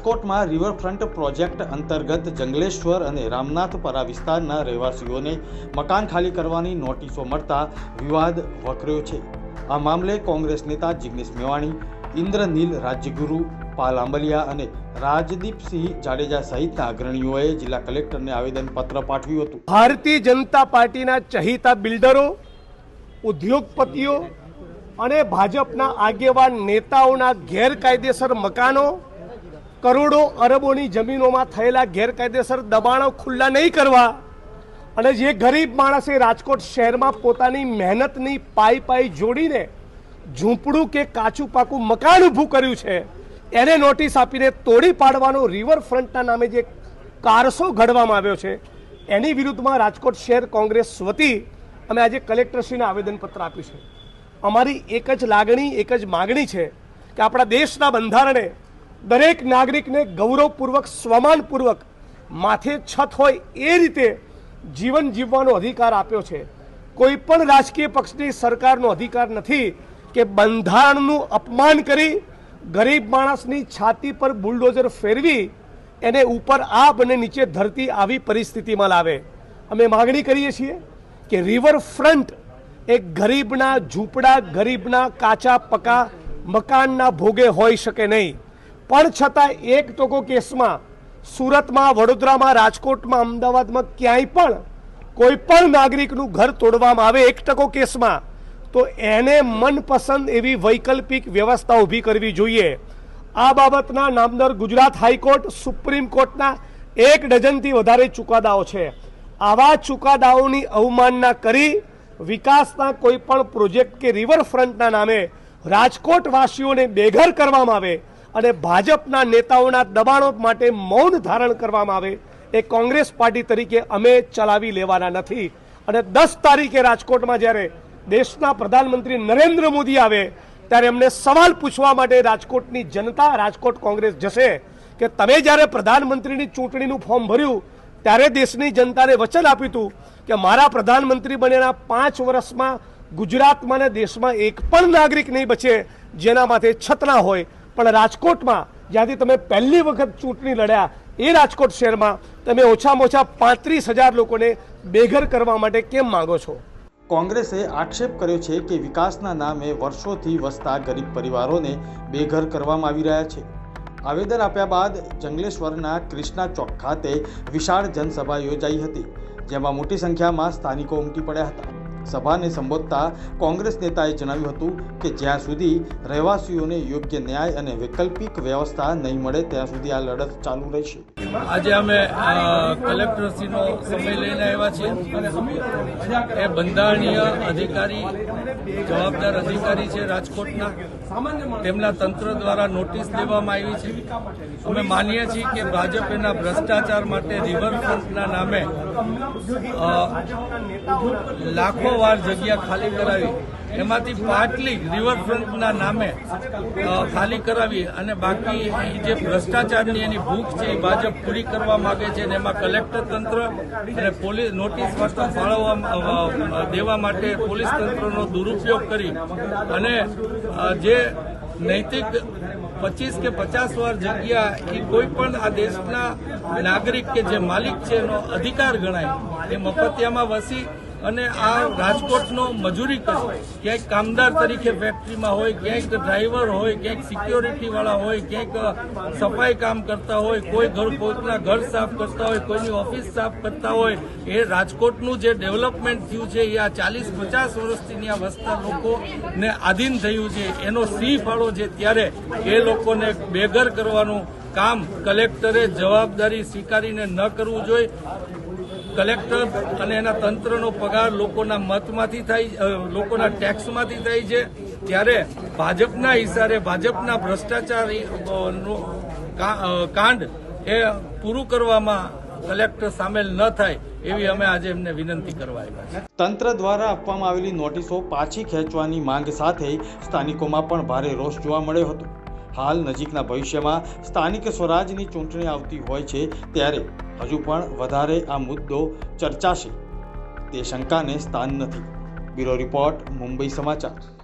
રાજકોટમાં riverfront project અંતર્ગત જંગલેશ્વર અને રામનાથપરા વિસ્તારના રહેવાસીઓને મકાન ખાલી કરવાની નોટિસો મળતા વિવાદ વકર્યો છે. આ મામલે કોંગ્રેસ નેતા જિગ્નેશ મેવાણી, ઇન્દ્રનીલ રાજ્યગુરુ પાલ આંબલિયા અને રાજદીપસિંહ જાડેજા સહિતના અગ્રણીઓએ જિલ્લા કલેક્ટરને આવેદનપત્ર પાઠવ્યું હતું. ભારતીય જનતા પાર્ટીના ચહિતા બિલ્ડરો, ઉદ્યોગપતિઓ અને ભાજપના આગેવાન નેતાઓના ગેરકાયદેસર મકાનો કરોડો અરબોની જમીનોમાં થયેલા ગેરકાયદેસર દબાણો ખુલ્લા નહીં કરવા અને જે ગરીબ માણસે રાજકોટ શહેરમાં પોતાની મહેનતની પાઈ પાઈ જોડીને ઝૂંપડું કે કાચું પાકું મકાન ઊભું કર્યું છે, એને નોટિસ આપીને તોડી પાડવાનો રિવરફ્રન્ટના નામે જે કારસો ઘડવામાં આવ્યો છે, એની વિરુદ્ધમાં રાજકોટ શહેર કોંગ્રેસ વતી અમે આજે કલેક્ટરશ્રીને આવેદનપત્ર આપ્યું છે. અમારી એક જ લાગણી, એક જ માગણી છે કે આપણા દેશના બંધારણે દરેક નાગરિકને ગૌરવપૂર્વક, સ્વમાનપૂર્વક માથે છત હોય એ રીતે જીવન જીવવાનો અધિકાર આપ્યો છે. કોઈ પણ રાજકીય પક્ષની સરકારનો અધિકાર નથી કે બંધારણનું અપમાન કરી ગરીબ માણસની છાતી પર બુલડોઝર ફેરવી એને ઉપર આપ અને નીચે ધરતી આવી પરિસ્થિતિમાં લાવે. અમે માગણી કરીએ છીએ કે રિવરફ્રન્ટ એ ગરીબના ઝૂંપડા, ગરીબના કાચા, પકા મકાનના ભોગે હોઈ શકે નહીં. પણ છતાં એક ટકો કેસમાં સુરતમાં, વડોદરામાં, રાજકોટમાં, અમદાવાદમાં ક્યાંય પણ કોઈ પણ નાગરિકનું ઘર તોડવામાં આવે એક ટકો કેસમાં, તો એને મનપસંદ એવી વૈકલ્પિક વ્યવસ્થા ઊભી કરવી જોઈએ. આ બાબતના નામદર ગુજરાત હાઈકોર્ટ, સુપ્રીમ કોર્ટના એક ડઝનથી વધારે ચુકાદાઓ છે. આવા ચુકાદાઓની અવમાનના કરી વિકાસના કોઈ પણ પ્રોજેક્ટ કે રિવરફ્રન્ટના નામે રાજકોટવાસીઓને બેઘર કરવામાં આવે અને ભાજપના નેતાઓના દબાણો માટે મૌન ધારણ કરવામાં આવે એ કોંગ્રેસ પાર્ટી તરીકે અમે ચલાવી લેવાના નથી. અને દસ તારીખે રાજકોટમાં જ્યારે દેશના પ્રધાનમંત્રી નરેન્દ્ર મોદી આવે, ત્યારે એમને સવાલ પૂછવા માટે રાજકોટની જનતા, રાજકોટ કોંગ્રેસ જશે કે તમે જ્યારે પ્રધાનમંત્રીની ચૂંટણીનું ફોર્મ ભર્યું, ત્યારે દેશની જનતાને વચન આપ્યું હતું કે મારા પ્રધાનમંત્રી બનેના પાંચ વર્ષમાં ગુજરાતમાં ને દેશમાં એક પણ નાગરિક નહીં બચે, જેના માથે છતના હોય પણ રાજકોટમાં જ્યાંથી તમે પહેલી વખત ચૂંટણી લડ્યા, એ રાજકોટ શહેરમાં તમે ઓછામાં ઓછા પાંત્રીસ હજાર લોકોને બેઘર કરવા માટે કેમ માંગો છો? કોંગ્રેસે આક્ષેપ કર્યો છે કે વિકાસના નામે વર્ષોથી વસતા ગરીબ પરિવારોને બેઘર કરવામાં આવી રહ્યા છે. આવેદન આપ્યા બાદ જંગલેશ્વરના ક્રિષ્ના ચોક ખાતે વિશાળ જનસભા યોજાઈ હતી, જેમાં મોટી સંખ્યામાં સ્થાનિકો ઉમટી પડ્યા હતા. સભાને સંબોધતા કોંગ્રેસ નેતાએ જણાવ્યું હતું કે જ્યાં સુધી રહેવાસીઓને યોગ્ય ન્યાય અને વૈકલ્પિક વ્યવસ્થા નહીં મળે, ત્યાં સુધી આ લડત ચાલુ રહેશે. આજે અમે કલેક્ટરશ્રીનો સમય લઈને આવ્યા છીએ. એ બંધારણીય અધિકારી, જવાબદાર અધિકારી છે રાજકોટના. તેમના તંત્ર દ્વારા નોટિસ દેવામાં આવી છે. અમે માનીએ છીએ કે ભાજપ એના ભ્રષ્ટાચાર માટે રિવરફ્રન્ટના નામે લાખો વાર જગ્યા ખાલી કરાવી. એમાંથી પાટલી રિવરફ્રન્ટના નામે ખાલી કરાવી અને બાકી જે ભ્રષ્ટાચારની એની ભૂખ છે એ ભાજપ પૂરી કરવા માંગે છે અને એમાં કલેક્ટર તંત્ર અને પોલીસ નોટિસ માટે ફાળવવા દેવા માટે પોલીસ તંત્રનો દુરુપયોગ કરી અને જે નૈતિક પચીસ કે પચાસ વાર જગ્યા એ કોઈ પણ આ દેશના નાગરિક કે જે માલિક છે એનો અધિકાર ગણાય, એ મફતિયામાં વસી અને આ રાજકોટનો મજૂરી કરે. ક્યાંક કામદાર તરીકે ફેક્ટરીમાં હોય, ક્યાંક ડ્રાઈવર હોય, ક્યાંક સિક્યોરિટી વાળા હોય, ક્યાંક સફાઈ કામ કરતા હોય, કોઈ ઘર પોતાના ઘર સાફ કરતા હોય, કોઈની ઓફિસ સાફ કરતા હોય. એ રાજકોટનું જે ડેવલપમેન્ટ થયું છે, એ આ ચાલીસ પચાસ વર્ષથી ત્યાં વસતા લોકોને આધીન થયું છે. એનો સિંહ ફાળો છે ત્યારે એ લોકોને બેઘર કરવાનું કામ કલેક્ટરે જવાબદારી સ્વીકારીને ન કરવું જોઈએ. કલેક્ટર અને એના તંત્રનો પગાર લોકોના મતમાંથી થાય લોકોના ટેક્સમાંથી થાય છે. ત્યારે ભાજપના ઇશારે ભાજપના ભ્રષ્ટાચાર કાંડ એ પૂરું કરવામાં કલેક્ટર સામેલ ન થાય એવી અમે આજે એમને વિનંતી કરવા આવ્યા તંત્ર દ્વારા આપવામાં આવેલી નોટિસો પાછી ખેંચવાની માંગ સાથે સ્થાનિકોમાં પણ ભારે રોષ જોવા મળ્યો હતો. હાલ નજીકના ભવિષ્યમાં સ્થાનિક સ્વરાજની ચૂંટણી આવતી હોય છે ત્યારે હજુ પણ વધારે આ મુદ્દો ચર્ચાશે તે શંકાને સ્થાન નથી. બ્યુરો રિપોર્ટ, મુંબઈ સમાચાર.